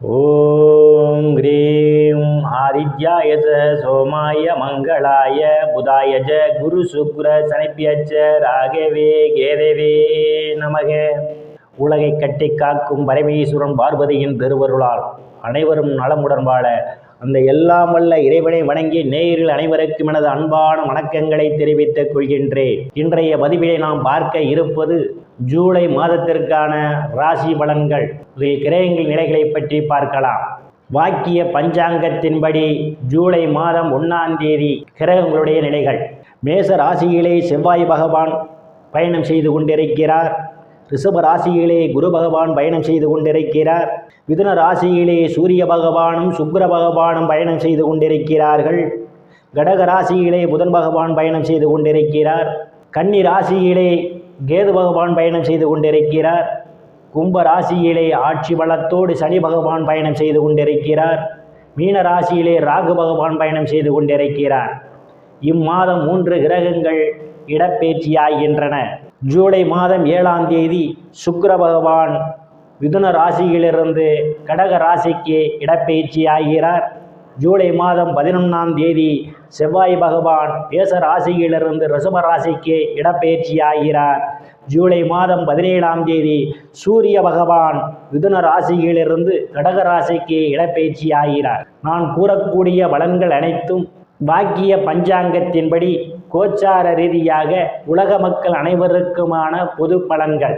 ॐ ह्रीं आदित्याय च सोमाय मङ्गलाय बुधाय च குருசுக்ரசனிப்பியச்ச ராகவே கேதவே நமக உலகை கட்டி காக்கும் பரமேஸ்வரன் பார்வதியின் திருவருளால் அனைவரும் நலமுடன் வாழ அந்த எல்லாம் வல்ல இறைவனை வணங்கி நேயர்கள் அனைவருக்கும் எனது அன்பான வணக்கங்களை தெரிவித்துக் கொள்கின்றேன் இன்றைய பதிவிலே நாம் பார்க்க இருப்பது ஜூலை மாதத்திற்கான ராசி பலன்கள். கிரகங்கள் நிலைகளை பற்றி பார்க்கலாம். வாக்கிய பஞ்சாங்கத்தின்படி ஜூலை மாதம் ஒன்றாம் தேதி கிரகங்களுடைய நிலைகள். மேச ராசியிலே செவ்வாய் பகவான் பயணம் செய்து கொண்டிருக்கிறார். ரிஷப ராசியிலே குரு பகவான் பயணம் செய்து கொண்டிருக்கிறார். மிதுன ராசியிலே சூரிய பகவானும் சுக்கிர பகவானும் பயணம் செய்து கொண்டிருக்கிறார்கள். கடக ராசியிலே புதன் பகவான் பயணம் செய்து கொண்டிருக்கிறார். கன்னி ராசியிலே கேது பகவான் பயணம் செய்து கொண்டிருக்கிறார். கும்ப ராசியிலே ஆட்சி பலத்தோடு சனி பகவான் பயணம் செய்து கொண்டிருக்கிறார். மீன ராசியிலே ராகு பகவான் பயணம் செய்து கொண்டிருக்கிறார். இம்மாதம் மூன்று கிரகங்கள் இடப்பெயர்ச்சியாகின்றன. ஜூலை மாதம் ஏழாம் தேதி சுக்கர பகவான் மிதுன ராசியிலிருந்து கடக ராசிக்கு இடப்பெயர்ச்சி ஆகிறார் ஜூலை மாதம் பதினொன்றாம் தேதி செவ்வாய் பகவான் மேச ராசியிலிருந்து ரிஷப ராசிக்கு இடப்பெயர்ச்சியாகிறார். ஜூலை மாதம் பதினேழாம் தேதி சூரிய பகவான் மிதுன ராசியிலிருந்து கடக ராசிக்கு இடப்பெயர்ச்சியாகிறார். நான் கூறக்கூடிய பலன்கள் அனைத்தும் பாக்கிய பஞ்சாங்கத்தின்படி கோச்சார ரீதியாக உலக மக்கள் அனைவருக்குமான பொது பலன்கள்.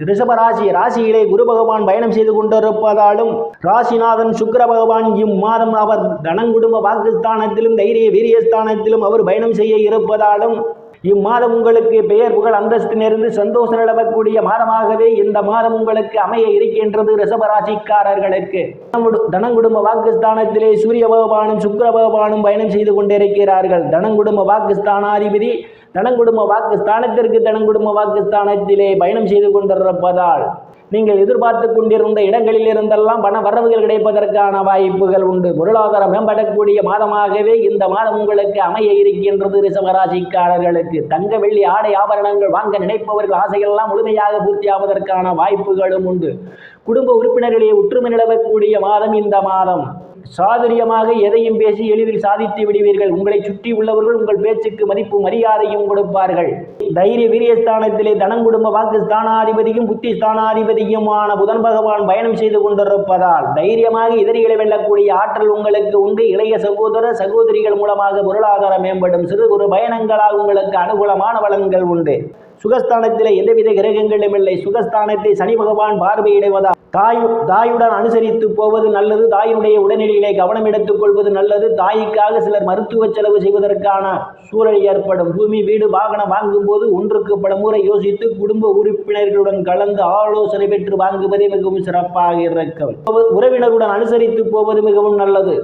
ரிஷப ராசி ராசியிலே குரு பகவான் பயணம் செய்து கொண்டிருப்பதாலும் ராசிநாதன் சுக்கிர பகவான் இம்மாதம் அவர் தனங்குடும்ப வாக்குஸ்தானத்திலும் தைரிய வீரியஸ்தானத்திலும் அவர் பயணம் செய்ய இருப்பதாலும் இம்மாதம் உங்களுக்கு பெயர் புகழ் அந்தஸ்து நேர்ந்து சந்தோஷம் நிலவக்கூடிய மாதமாகவே இந்த மாதம் உங்களுக்கு அமைய இருக்கின்றது ரிசபராசிக்காரர்களுக்கு தனங்குடும்ப வாக்குஸ்தானத்திலே சூரிய பகவானும் சுக்கர பகவானும் பயணம் செய்து கொண்டிருக்கிறார்கள். தனங்குடும்ப வாக்குஸ்தானாதிபதி தனங்குடும்ப வாக்குஸ்தானத்திற்கு தனங்குடும்ப வாக்குஸ்தானத்திலே பயணம் செய்து கொண்டிருப்பதால் நீங்கள் எதிர்பார்த்து கொண்டிருந்த இடங்களில் இருந்தெல்லாம் பண வரவுகள் கிடைப்பதற்கான வாய்ப்புகள் உண்டு. பொருளாதாரம் மேம்படக்கூடிய மாதமாகவே இந்த மாதம் உங்களுக்கு அமைய இருக்கின்றது ரிசவராசிக்காரர்களுக்கு. தங்க வெள்ளி ஆடை ஆபரணங்கள் வாங்க நினைப்பவர்கள் ஆசைகளெல்லாம் முழுமையாக பூர்த்தியாவதற்கான வாய்ப்புகளும் உண்டு. குடும்ப உறுப்பினர்களிடையே ஒற்றுமை நிலவக்கூடிய மாதம் இந்த மாதம். சாதுரியமாக எதையும் பேசி எளிதில் சாதித்து விடுவீர்கள். உங்களை சுற்றி உள்ளவர்கள் உங்கள் பேச்சுக்கு மதிப்பு மரியாதையும் கொடுப்பார்கள். தைரிய வீரியஸ்தானத்திலே தனங்குடும்ப வாக்கு ஸ்தானாதிபதியும் புத்தி ஸ்தானாதிபதியுமான புதன் பகவான் பயணம் செய்து கொண்டிருப்பதால் தைரியமாக எதிரிகளை வெல்லக்கூடிய ஆற்றல் உங்களுக்கு உண்டு. இளைய சகோதர சகோதரிகள் மூலமாக பொருளாதாரம் மேம்படும். சிறு குறு பயணங்களால் உங்களுக்கு அனுகூலமான வளங்கள் உண்டு. சுகஸ்தானத்திலே எந்தவித கிரகங்களும் இல்லை. சுகஸ்தானத்தை சனி பகவான் பார்வையிடுவதா? தாய் தாயுடன் அனுசரித்து போவது நல்லது. தாயினுடைய உடல்நிலையிலே கவனம் எடுத்துக் கொள்வது நல்லது. தாய்க்காக சிலர் மருத்துவ செலவு செய்வதற்கான சூழல் ஏற்படும். பூமி வீடு வாகனம் வாங்கும் போது ஒன்றுக்கு பல முறை யோசித்து குடும்ப உறுப்பினர்களுடன் கலந்து ஆலோசனை பெற்று வாங்குவதே மிகவும் சிறப்பாக இருக்கும். உறவினருடன் அனுசரித்து போவது மிகவும் நல்லது.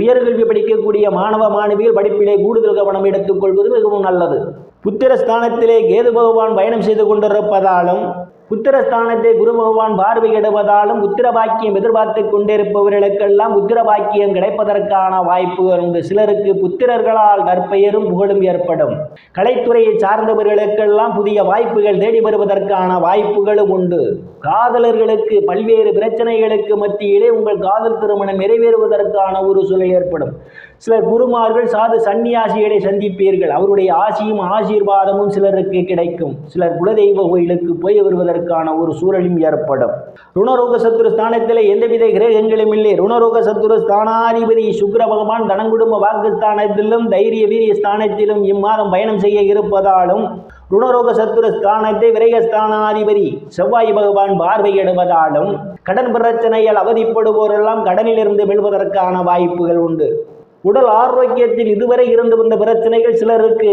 உயர்கல்வி படிக்கக்கூடிய மாணவ மாணவியர் படிப்பிலே கூடுதல் கவனம் எடுத்துக் கொள்வது மிகவும் நல்லது. புத்திரஸ்தானத்திலே கேது பகவான் பயணம் செய்து கொண்டிருப்பதாலும் புத்திரஸ்தானத்தை குரு பகவான் பார்வையிடுவதாலும் புத்திர பாக்கியம் எதிர்பார்த்து கொண்டிருப்பவர்களுக்கெல்லாம் புத்திர பாக்கியம் கிடைப்பதற்கான வாய்ப்புகள் உண்டு சிலருக்கு புத்திரர்களால் நற்பெயரும் புகழும் ஏற்படும். கலைத்துறையை சார்ந்தவர்களுக்கெல்லாம் புதிய வாய்ப்புகள் தேடி வருவதற்கான வாய்ப்புகளும் உண்டு. காதலர்களுக்கு பல்வேறு பிரச்சனைகளுக்கு மத்தியிலே உங்கள் காதல் திருமணம் நிறைவேறுவதற்கான ஒரு சூழல் ஏற்படும். சிலர் குருமார்கள் சாது சன்னியாசிகளை சந்திப்பீர்கள். அவருடைய ஆசியும் ஆசீர்வாதமும் சிலருக்கு கிடைக்கும். சிலர் குலதெய்வ கோயிலுக்கு போய் செய்வதற்கான ஒரு சூழலும் ஏற்படும். ருணரோக சத்துரு ஸ்தானத்தில் எந்தவித கிரகங்களும் இல்லை. ருணரோக சத்துரு ஸ்தானாதிபதி சுக்கிர பகவான் தனங்குடும்ப வாக்குஸ்தானத்திலும் தைரிய வீரிய ஸ்தானத்திலும் இம்மாதம் பயணம் செய்ய இருப்பதாலும் ருணரோக சத்துரு ஸ்தானத்தை விரயஸ்தானாதிபதி செவ்வாய் பகவான் பார்வையிடுவதாலும் கடன் பிரச்சனையால் அவதிப்படுவோரெல்லாம் கடனிலிருந்து வெல்வதற்கான வாய்ப்புகள் உண்டு. உடல் ஆரோக்கியத்தில் இதுவரை இருந்து வந்த பிரச்சனைகள் சிலருக்கு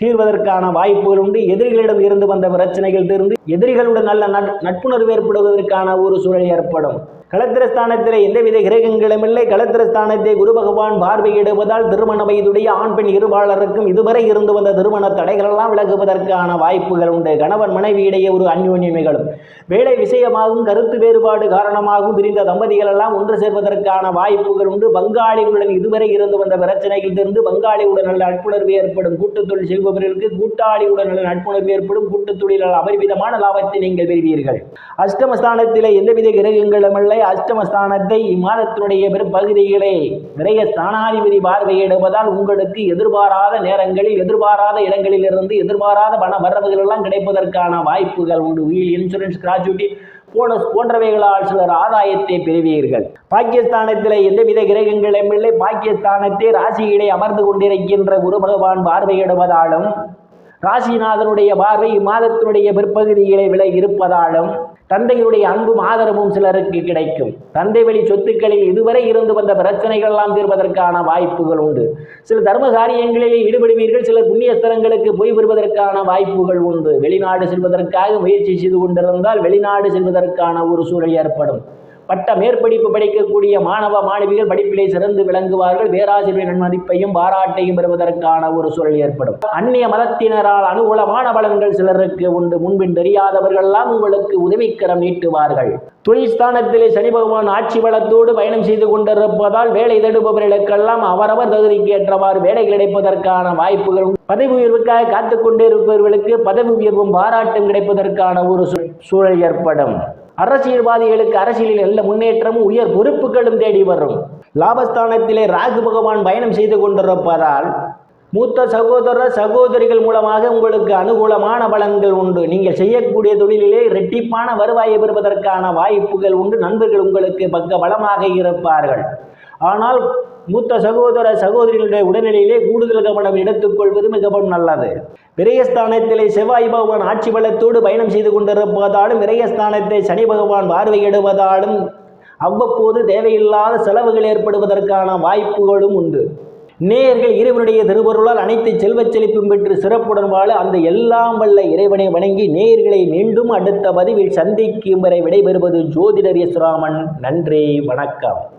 தீர்வதற்கான வாய்ப்புகள் உண்டு. எதிரிகளிடம் இருந்து வந்த பிரச்சனைகள் தீர்ந்து எதிரிகளுடன் நல்ல நட்- நட்புணர்வு ஏற்படுவதற்கான ஒரு சூழல் ஏற்படும். களத்திரஸ்தானத்தில் எந்தவித கிரகங்களும் இல்லை. களத்திரஸ்தானத்தை குரு பகவான் பார்வையிடுவதால் திருமண வயதுடைய ஆண் பெண் இருபாளருக்கும் இதுவரை இருந்து வந்த திருமண தடைகளெல்லாம் விலகுவதற்கான வாய்ப்புகள் உண்டு. கணவன் மனைவியிடையே ஒரு அந்யோன்யம் நிகழும். வேலை விஷயமாகவும் கருத்து வேறுபாடு காரணமாகவும் பிரிந்த தம்பதிகள் எல்லாம் ஒன்று சேர்வதற்கான வாய்ப்புகள் உண்டு. பங்காளிகளுடன் இதுவரை இருந்து வந்த பிரச்சனைகளிலிருந்து பங்காளியுடன் நல்ல நட்புணர்வு ஏற்படும். கூட்டத்தொழில் செய்பவர்களுக்கு கூட்டாளியுடன் நல்ல நட்புணர்வு ஏற்படும். கூட்டுத் தொழிலால் அபரிவிதமான லாபத்தை நீங்கள் பெறுவீர்கள். அஷ்டமஸ்தானத்தில் எந்தவித கிரகங்களும் இல்லை. அஷ்டமஸ்தானத்தை இம்மாதத்தினுடைய பெரும்பகுதிகளே நிறைய ஸ்தானாதிபதி பார்வையிடுவதால் உங்களுக்கு எதிர்பாராத நேரங்களில் எதிர்பாராத இடங்களில் இருந்து எதிர்பாராத பண வரவுகள் எல்லாம் கிடைப்பதற்கான வாய்ப்புகள் உண்டு. உயில் இன்சூரன்ஸ் கிராஜுவிட்டி போனஸ் போன்றவைகளால் சிலர் ஆதாயத்தை பெறுவீர்கள். பாகிஸ்தானத்தில் எந்தவித கிரகங்களும் இல்லை. பாகிஸ்தானத்தை ராசியிலே அமர்ந்து கொண்டிருக்கின்ற குரு பகவான் பார்வையிடுவதாலும் ராசிநாதனுடைய பார்வை இம்மாதத்தினுடைய பிற்பகுதியிலே விலை இருப்பதாலும் தந்தையுடைய அன்பும் ஆதரவும் சிலருக்கு கிடைக்கும். தந்தை வழி சொத்துக்களில் இதுவரை இருந்து வந்த பிரச்சனைகள் எல்லாம் தீர்வதற்கான வாய்ப்புகள் உண்டு. சில தர்ம காரியங்களில் ஈடுபடுவீர்கள் சிலர் புண்ணிய ஸ்தலங்களுக்கு போய் வருவதற்கான வாய்ப்புகள் உண்டு. வெளிநாடு செல்வதற்காக முயற்சி செய்து கொண்டிருந்தால் வெளிநாடு செல்வதற்கான ஒரு சூழல் ஏற்படும். பட்ட மேற்படிப்பு படிக்கக்கூடிய மாணவ மாணவிகள் படிப்பிலே சிறந்து விளங்குவார்கள். பேராசிரியர் மதிப்பையும் பாராட்டையும் பெறுவதற்கான ஒரு சூழல் ஏற்படும். அந்நிய மதத்தினரால் அனுகூலமான பலன்கள் சிலருக்கு உண்டு. முன்பின் தெரியாதவர்கள் எல்லாம் உங்களுக்கு உதவிக்கரம் நீட்டுவார்கள். தொழில் ஸ்தானத்திலே சனி பகவான் ஆட்சி பலத்தோடு பயணம் செய்து கொண்டிருப்பதால் வேலை தடுப்பவர்களுக்கெல்லாம் அவரவர் தகுதிக்கு ஏற்றவாறு வேலை கிடைப்பதற்கான வாய்ப்புகள் பதவி உயர்வுக்காக காத்துக் கொண்டிருப்பவர்களுக்கு பதவி உயர்வும் பாராட்டும் கிடைப்பதற்கான ஒரு சூழல் ஏற்படும். அரசியல்வாதிகளுக்கு அரசியலில் நல்ல முன்னேற்றமும் உயர் பொறுப்புகளும் தேடி வரும். லாபஸ்தானத்திலே ராகு பகவான் பயணம் செய்து கொண்டிருப்பதால் மூத்த சகோதர சகோதரிகள் மூலமாக உங்களுக்கு அனுகூலமான பலன்கள் உண்டு. நீங்கள் செய்யக்கூடிய தொழிலிலே இரட்டிப்பான வருவாயை பெறுவதற்கான வாய்ப்புகள் உண்டு. நண்பர்கள் உங்களுக்கு பக்க பலமாக இருப்பார்கள். ஆனால் மூத்த சகோதர சகோதரிகளுடைய உடல்நிலையிலே கூடுதல் கவனம் எடுத்துக்கொள்வது மிகவும் நல்லது. விரயஸ்தானத்திலே செவ்வாய் பகவான் ஆட்சி பலத்தோடு பயணம் செய்து கொண்டிருப்பதாலும் விரயஸ்தானத்தை சனி பகவான் பார்வையிடுவதாலும் அவ்வப்போது தேவையில்லாத செலவுகள் ஏற்படுவதற்கான வாய்ப்புகளும் உண்டு. நேயர்கள் இறைவனுடைய திருவருளால் அனைத்து செல்வச் செழிப்பும் பெற்று சிறப்புடன் வாழ அந்த எல்லாம் வல்ல இறைவனை வணங்கி நேயர்களை மீண்டும் அடுத்த பதிவில் சந்திக்கும் வரை விடைபெறுவது ஜோதிடர் எஸ் நன்றி வணக்கம்.